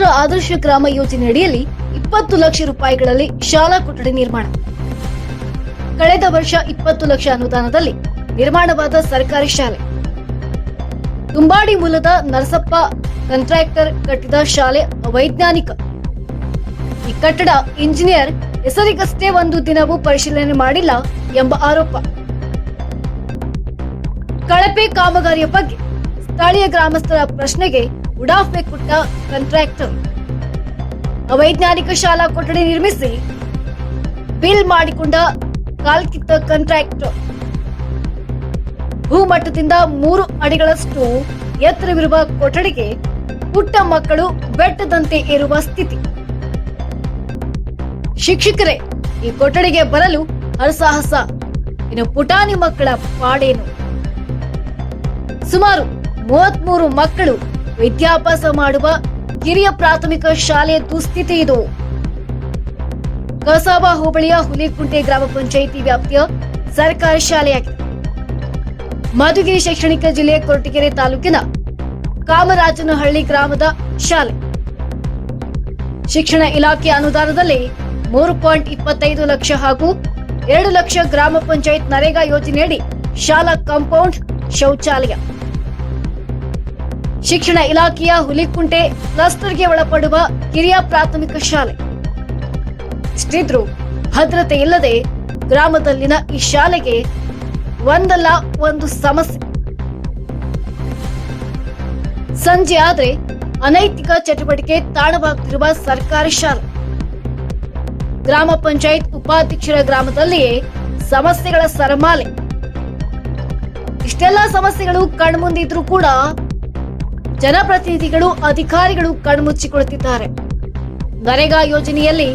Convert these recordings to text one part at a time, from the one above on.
ಆದರ್ಶ ಗ್ರಾಮ ಯೋಜನೆ ಅಡಿಯಲ್ಲಿ ಇಪ್ಪತ್ತು ಲಕ್ಷ ರೂಪಾಯಿಗಳಲ್ಲಿ ಶಾಲಾ ಕೊಠಡಿ ನಿರ್ಮಾಣ. ಕಳೆದ ವರ್ಷ ಇಪ್ಪತ್ತು ಲಕ್ಷ ಅನುದಾನದಲ್ಲಿ ನಿರ್ಮಾಣವಾದ ಸರ್ಕಾರಿ ಶಾಲೆ. ತುಂಬಾಡಿ ಮೂಲದ ನರಸಪ್ಪ ಕಂಟ್ರಾಕ್ಟರ್ ಕಟ್ಟಿದ ಶಾಲೆ ಅವೈಜ್ಞಾನಿಕ ಈ ಕಟ್ಟಡ ಇಂಜಿನಿಯರ್ ಹೆಸರಿಗಷ್ಟೇ ಒಂದು ದಿನವೂ ಪರಿಶೀಲನೆ ಮಾಡಿಲ್ಲ ಎಂಬ ಆರೋಪ. ಕಳಪೆ ಕಾಮಗಾರಿಯ ಬಗ್ಗೆ ಸ್ಥಳೀಯ ಗ್ರಾಮಸ್ಥರ ಪ್ರಶ್ನೆಗೆ ಉಡಾಫೆ ಕೊಟ್ಟ ಕಾಂಟ್ರಾಕ್ಟರ್ ಅವೈಜ್ಞಾನಿಕ ಶಾಲಾ ಕೊಠಡಿ ನಿರ್ಮಿಸಿ ಬಿಲ್ ಮಾಡಿಕೊಂಡ ಕಾಲ್ಕಿತ್ತ ಕಾಂಟ್ರಾಕ್ಟರ್ ಭೂಮಟ್ಟದಿಂದ ಮೂರು ಅಡಿಗಳಷ್ಟು ಎತ್ತರವಿರುವ ಕೊಠಡಿಗೆ ಪುಟ್ಟ ಮಕ್ಕಳು ಬೆಟ್ಟದಂತೆ ಇರುವ ಸ್ಥಿತಿ. ಶಿಕ್ಷಕರೇ, ಈ ಕೊಠಡಿಗೆ ಬರಲು ಹರಸಾಹಸ. ಇನ್ನು ಪುಟಾಣಿ ಮಕ್ಕಳ ಪಾಡೇನು? ಸುಮಾರು ಮೂವತ್ಮೂರು ಮಕ್ಕಳು ವಿದ್ಯಾಭ್ಯಾಸ ಮಾಡುವ ಕಿರಿಯ ಪ್ರಾಥಮಿಕ ಶಾಲೆಯ ದುಸ್ಥಿತಿ ಇದು. ಕಸಾಬ ಹೋಬಳಿಯ ಹುಲಿಕುಂಟೆ ಗ್ರಾಮ ಪಂಚಾಯಿತಿ ವ್ಯಾಪ್ತಿಯ ಸರ್ಕಾರಿ ಶಾಲೆಯಾಗಿದೆ. ಮಧುಗಿರಿ ಶೈಕ್ಷಣಿಕ ಜಿಲ್ಲೆಯ ಕೊರಟಗೆರೆ ತಾಲೂಕಿನ ಕಾಮರಾಜನಹಳ್ಳಿ ಗ್ರಾಮದ ಶಾಲೆ. ಶಿಕ್ಷಣ ಇಲಾಖೆ ಅನುದಾನದಲ್ಲಿ ಮೂರು ಪಾಯಿಂಟ್ ಇಪ್ಪತ್ತೈದು ಲಕ್ಷ ಹಾಗೂ ಎರಡು ಲಕ್ಷ ಗ್ರಾಮ ಪಂಚಾಯತ್ ನರೇಗಾ ಯೋಜನೆಯಡಿ ಶಾಲಾ ಕಾಂಪೌಂಡ್ ಶೌಚಾಲಯ. ಶಿಕ್ಷಣ ಇಲಾಖೆಯ ಹುಲಿಕುಂಟೆ ಕ್ಲಸ್ಟರ್ಗೆ ಒಳಪಡುವ ಕಿರಿಯ ಪ್ರಾಥಮಿಕ ಶಾಲೆ. ಇಷ್ಟಿದ್ರೂ ಭದ್ರತೆ ಇಲ್ಲದೆ ಗ್ರಾಮದಲ್ಲಿನ ಈ ಶಾಲೆಗೆ ಒಂದಲ್ಲ ಒಂದು ಸಮಸ್ಯೆ. ಸಂಜೆ ಆದ್ರೆ ಅನೈತಿಕ ಚಟುವಟಿಕೆ ತಾಣವಾಗುತ್ತಿರುವ ಸರ್ಕಾರಿ ಶಾಲೆ. ಗ್ರಾಮ ಪಂಚಾಯತ್ ಉಪಾಧ್ಯಕ್ಷರ ಗ್ರಾಮದಲ್ಲಿಯೇ ಸಮಸ್ಯೆಗಳ ಸರಮಾಲೆ. ಇಷ್ಟೆಲ್ಲಾ ಸಮಸ್ಯೆಗಳು ಕಣ್ಮುಂದಿದ್ರೂ ಕೂಡ ಜನಪ್ರತಿನಿಧಿಗಳು, ಅಧಿಕಾರಿಗಳು ಕಣ್ಮುಚ್ಚಿಕೊಳ್ಳುತ್ತಿದ್ದಾರೆ. ನರೇಗಾ ಯೋಜನೆಯಲ್ಲಿ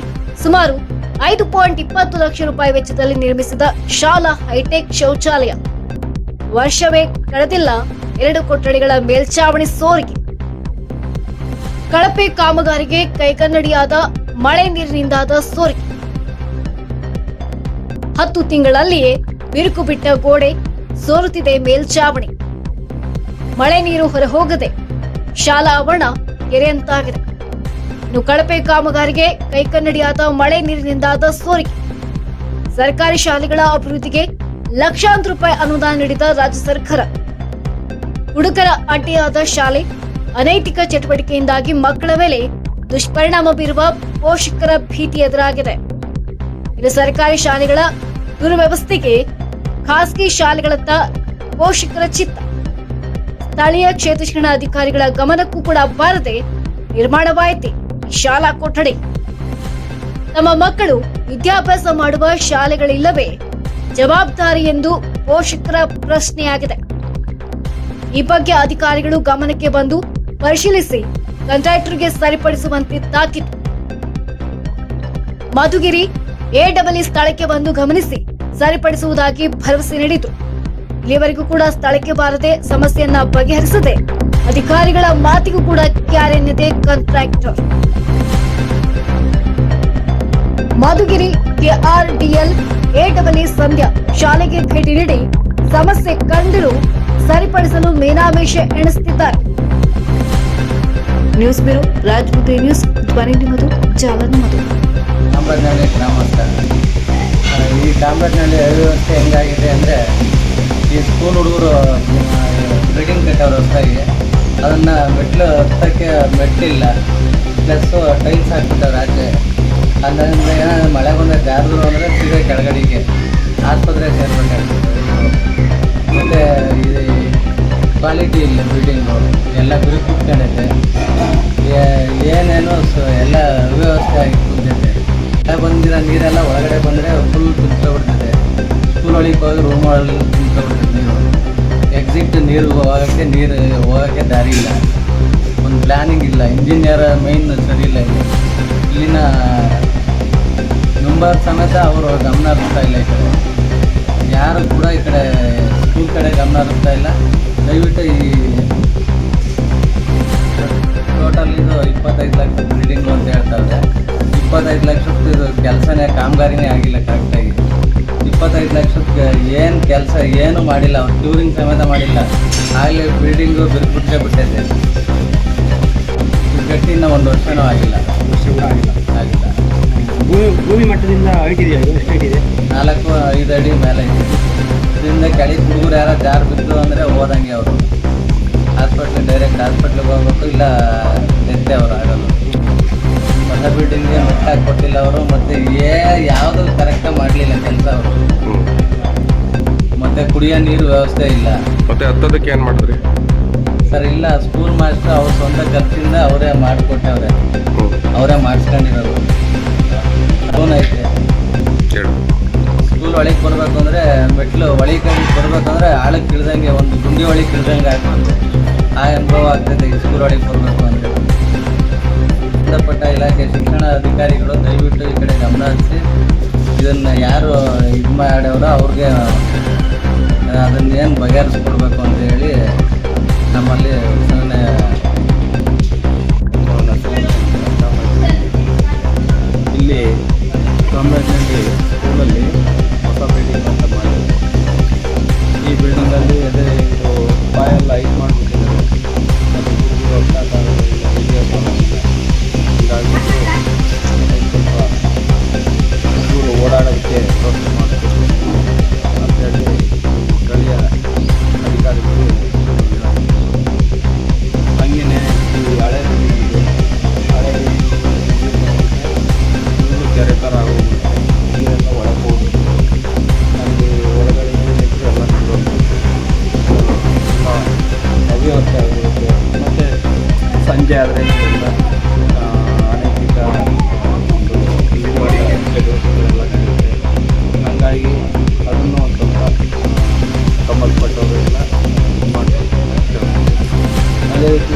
ಸುಮಾರು ಐದು ಪಾಯಿಂಟ್ ಇಪ್ಪತ್ತು ಲಕ್ಷ ರೂಪಾಯಿ ವೆಚ್ಚದಲ್ಲಿ ನಿರ್ಮಿಸಿದ ಶಾಲಾ ಹೈಟೆಕ್ ಶೌಚಾಲಯ. ವರ್ಷವೇ ಕಳೆದಿಲ್ಲ, ಎರಡು ಕೊಠಡಿಗಳ ಮೇಲ್ಚಾವಣಿ ಸೋರಿಕೆ. ಕಳಪೆ ಕಾಮಗಾರಿಗೆ ಕೈಕನ್ನಡಿಯಾದ ಮಳೆ ನೀರಿನಿಂದಾದ ಸೋರಿಕೆ. ಹತ್ತು ತಿಂಗಳಲ್ಲಿಯೇ ಬಿರುಕು ಬಿಟ್ಟ ಗೋಡೆ ಸೋರುತ್ತಿದೆ ಮೇಲ್ಚಾವಣಿ. ಮಳೆ ನೀರು ಹೊರಹೋಗದೆ ಶಾಲಾ ಆವರಣ ಕೆರೆಯಂತಾಗಿದೆ. ಇನ್ನು ಕಳಪೆ ಕಾಮಗಾರಿಗೆ ಕೈಕನ್ನಡಿಯಾದ ಮಳೆ ನೀರಿನಿಂದಾದ ಸೋರಿಕೆ. ಸರ್ಕಾರಿ ಶಾಲೆಗಳ ಅಭಿವೃದ್ಧಿಗೆ ಲಕ್ಷಾಂತರ ರೂಪಾಯಿ ಅನುದಾನ ನೀಡಿದ ರಾಜ್ಯ ಸರ್ಕಾರ. ಹುಡುಗರ ಅಡ್ಡಿಯಾದ ಶಾಲೆ ಅನೈತಿಕ ಚಟುವಟಿಕೆಯಿಂದಾಗಿ ಮಕ್ಕಳ ಮೇಲೆ ದುಷ್ಪರಿಣಾಮ ಬೀರುವ ಪೋಷಕರ ಭೀತಿ ಎದುರಾಗಿದೆ. ಇನ್ನು ಸರ್ಕಾರಿ ಶಾಲೆಗಳ ದುರ್ವ್ಯವಸ್ಥೆಗೆ ಖಾಸಗಿ ಶಾಲೆಗಳತ್ತ ಪೋಷಕರ ಚಿತ್ತ. ಸ್ಥಳೀಯ ಕ್ಷೇತ್ರ ಅಧಿಕಾರಿಗಳ ಗಮನಕ್ಕೂ ಕೂಡ ಬಾರದೆ ನಿರ್ಮಾಣವಾಯಿತೆ. ಶಾಲಾ ಕೊಠಡಿ. ತಮ್ಮ ಮಕ್ಕಳು ವಿದ್ಯಾಭ್ಯಾಸ ಮಾಡುವ ಶಾಲೆಗಳಿಲ್ಲವೇ? ಜವಾಬ್ದಾರಿ ಎಂದು ಪೋಷಕರ ಪ್ರಶ್ನೆಯಾಗಿದೆ. ಈ ಬಗ್ಗೆ ಅಧಿಕಾರಿಗಳು ಗಮನಕ್ಕೆ ಬಂದು ಪರಿಶೀಲಿಸಿ ಕಂಟ್ರಾಕ್ಟರ್ಗೆ ಸರಿಪಡಿಸುವಂತೆ ತಾಕಿತು. ಮಧುಗಿರಿ ಎಡಬ್ಲ್ಯೂ ಸ್ಥಳಕ್ಕೆ ಬಂದು ಗಮನಿಸಿ ಸರಿಪಡಿಸುವುದಾಗಿ ಭರವಸೆ ನೀಡಿತು. ಇಲ್ಲಿವರೆಗೂ ಕೂಡ ಸ್ಥಳಕ್ಕೆ ಬಾರದೆ ಸಮಸ್ಯೆಯನ್ನ ಬಗೆಹರಿಸದೆ ಅಧಿಕಾರಿಗಳ ಮಾತಿಗೂ ಕೂಡ ಕ್ಯಾರೆನ್ನಿದೆ ಕಾಂಟ್ರಾಕ್ಟರ್. ಮಧುಗಿರಿ ಕೆಆರ್ಡಿಎಲ್ ಎಡಬಲಿ ಸಂಧ್ಯಾ ಶಾಲೆಗೆ ಭೇಟಿ ನೀಡಿ ಸಮಸ್ಯೆ ಕಂಡರೂ ಸರಿಪಡಿಸಲು ಮೇನಾಮೇಷ ಎಣಿಸುತ್ತಿದ್ದಾರೆ. ನ್ಯೂಸ್ ಬ್ಯೂರೋ ರಾಜಮುದ್ರಿ ನ್ಯೂಸ್ ಧ್ವನಿ ನಿಮ್ಮದು ಜಾಲನ ಮಧು ಚಾಮರಾಜನಹಳ್ಳಿ ಈ ಚಾಮರಾಜನಹಳ್ಳಿ ಅವ್ಯವಸ್ಥೆ ಹೆಂಗಾಗಿದೆ ಅಂದರೆ ಈ ಸ್ಕೂಲ್ ಹುಡುಗರು ಬಿಲ್ಡಿಂಗ್ ಕಟ್ಟವ್ರು ಹೊಸದಾಗಿ ಅದನ್ನು ಮೆಟ್ಲು ಹತ್ತಕ್ಕೆ ಮೆಟ್ಲಿಲ್ಲ ಪ್ಲಸ್ಸು ಟೈಲ್ಸ್ ಹಾಕ್ಬಿಟ್ಟವ್ರು ಆಚೆ ಅದರಿಂದ ಏನಾದ್ರು ಮಳೆ ಬಂದರೆ ಜಾರದ್ರು ಅಂದರೆ ಸೀದಾ ಕೆಳಗಡೆಗೆ ಆಸ್ಪತ್ರೆ ಸೇರ್ಬೇಕಾಗ್ತದೆ. ಮತ್ತು ಇದು ಕ್ವಾಲಿಟಿ ಇಲ್ಲ ಬಿಲ್ಡಿಂಗು ಎಲ್ಲ ಗುರಿ ಕುತ್ಕೊಂಡೈತೆ ಏನೇನು ಎಲ್ಲ ವ್ಯವಸ್ಥೆ ಆಗಿ ಮಳೆ ಬಂದಿರೋ ನೀರೆಲ್ಲ ಒಳಗಡೆ ಬಂದರೆ ಫುಲ್ ಹೋಗಿ ರೂಮ್ ನೀರು ಎಕ್ಸಿಟ್ ನೀರು ಹೋಗೋಕ್ಕೆ ನೀರು ಹೋಗೋಕ್ಕೆ ದಾರಿ ಇಲ್ಲ. ಒಂದು ಪ್ಲ್ಯಾನಿಂಗ್ ಇಲ್ಲ. ಇಂಜಿನಿಯರ್ ಮೈನ್ ಸರಿ ಇಲ್ಲ ಇಲ್ಲಿ. ಇಲ್ಲಿನ ನಂಬರ್ ಸಮೇತ ಅವರು ಗಮನ ಹರಿಸ್ತಾ ಇಲ್ಲ ಈ ಕಡೆ. ಯಾರು ಕೂಡ ಈ ಕಡೆ ಸ್ಕೂಲ್ ಕಡೆ ಗಮನ ಹರಿಸ್ತಾ ಇಲ್ಲ. ದಯವಿಟ್ಟು ಈ ಟೋಟಲ್ ಇದು ಇಪ್ಪತ್ತೈದು ಲಕ್ಷ ಬಿಲ್ಡಿಂಗು ಅಂತ ಹೇಳ್ತಾರೆ ಇಪ್ಪತ್ತೈದು ಲಕ್ಷದ್ದು ಇದು ಕೆಲಸನೇ, ಕಾಮಗಾರಿನೇ ಆಗಿಲ್ಲ ಕರೆಕ್ಟಾಗಿ ಇಪ್ಪತ್ತೈದು ಲಕ್ಷಕ್ಕೆ ಏನು ಕೆಲಸ ಏನು ಮಾಡಿಲ್ಲ ಅವ್ರು ಟ್ಯೂರಿಂಗ್ ಸಮೇತ ಮಾಡಿಲ್ಲ. ಆಗಲೇ ಬಿಲ್ಡಿಂಗು ಬಿರ್ಬಿಟ್ಟೆ ಬಿಟ್ಟೈತೆ. ಗಟ್ಟಿ ಇನ್ನೂ ಒಂದು ವರ್ಷನೂ ಆಗಿಲ್ಲ. ವರ್ಷ ಕೂಡ ಆಗಿಲ್ಲ ಆಗಿಲ್ಲ ಭೂಮಿ ಭೂಮಿ ಮಟ್ಟದಿಂದ ಎಷ್ಟು ಇದೆ ನಾಲ್ಕು ಐದು ಅಡಿ ಮೇಲೆ ಇದೆ. ಇದರಿಂದ ಕೆಳಗೆ ಹುಡುಗರು ಯಾರೋ ಜಾರು ಬಿದ್ದು ಅಂದರೆ ಹೋದಂಗೆ ಅವರು. ಹಾಸ್ಪಿಟ್ಲ್ ಡೈರೆಕ್ಟ್ ಹಾಸ್ಪಿಟ್ಲಿಗೆ ಹೋಗ್ಬೇಕು ಇಲ್ಲ ಡೆತ್ತೆ ಅವರು ಆಗೋದು ಹೊಸ ಬಿಲ್ಡಿಂಗ್ಗೆ ಮೆಟ್ಟಾಗಿ ಕೊಟ್ಟಿಲ್ಲ ಅವರು ಮತ್ತು ಏ ಯಾವುದು ಕರೆಕ್ಟಾಗಿ ಮಾಡಲಿಲ್ಲ ಕೆಲಸ ಅವರು. ಕುಡಿಯೋ ನೀರು ವ್ಯವಸ್ಥೆ ಇಲ್ಲ. ಮತ್ತೆ ಹತ್ತದಕ್ಕೆ ಏನು ಮಾಡಿದ್ರಿ ಸರ್ ಇಲ್ಲ ಸ್ಕೂಲ್ ಮಾಸ್ಟರ್ ಅವ್ರ ಸ್ವಂತ ಖರ್ಚಿಂದ ಅವರೇ ಮಾಡಿಕೊಟ್ಟವ್ರೆ. ಅವರೇ ಮಾಡಿಸ್ಕೊಂಡಿರೋದು. ಲೋನ್ ಐತೆ. ಹೇಳು. ಸ್ಕೂಲ್ ಒಳಗೆ ಬರಬೇಕು ಅಂದರೆ ಮೆಟ್ಲು ಒಳಗೆ ಕಡೆ ಬರಬೇಕಂದ್ರೆ ಆಳಕ್ಕೆ ಇಳ್ದಂಗೆ ಒಂದು ಗುಂಡಿ ಒಳಗೆ ಇಳ್ದಂಗೆ ಆಗ್ತದೆ. ಆ ಅನುಭವ ಆಗ್ತದೆ ಸ್ಕೂಲ್ ಒಳಗೆ ಬರಬೇಕು ಅಂದರೆ. ಸಂಬಂಧಪಟ್ಟ ಇಲಾಖೆ ಶಿಕ್ಷಣ ಅಧಿಕಾರಿಗಳು ದಯವಿಟ್ಟು ಈ ಕಡೆ ಗಮನ ಹರಿಸಿ. ಇದನ್ನು ಯಾರು ಇದು ಮಾಡ್ಯವ್ರೋ ಅವ್ರಿಗೆ ಏನು ಬಗೆಹರಿಸ್ಕೊಡ್ಬೇಕು ಅಂತ ಹೇಳಿ ಸಂಜೆ ಆದರೆ ಹಂಗಾಗಿ ಅದನ್ನು ಒಂದು ಸ್ವಲ್ಪ ಸಂಬಂಧಪಟ್ಟವರು ಎಲ್ಲ ಇದು ಮಾಡಬೇಕು. ಅದೇ ರೀತಿ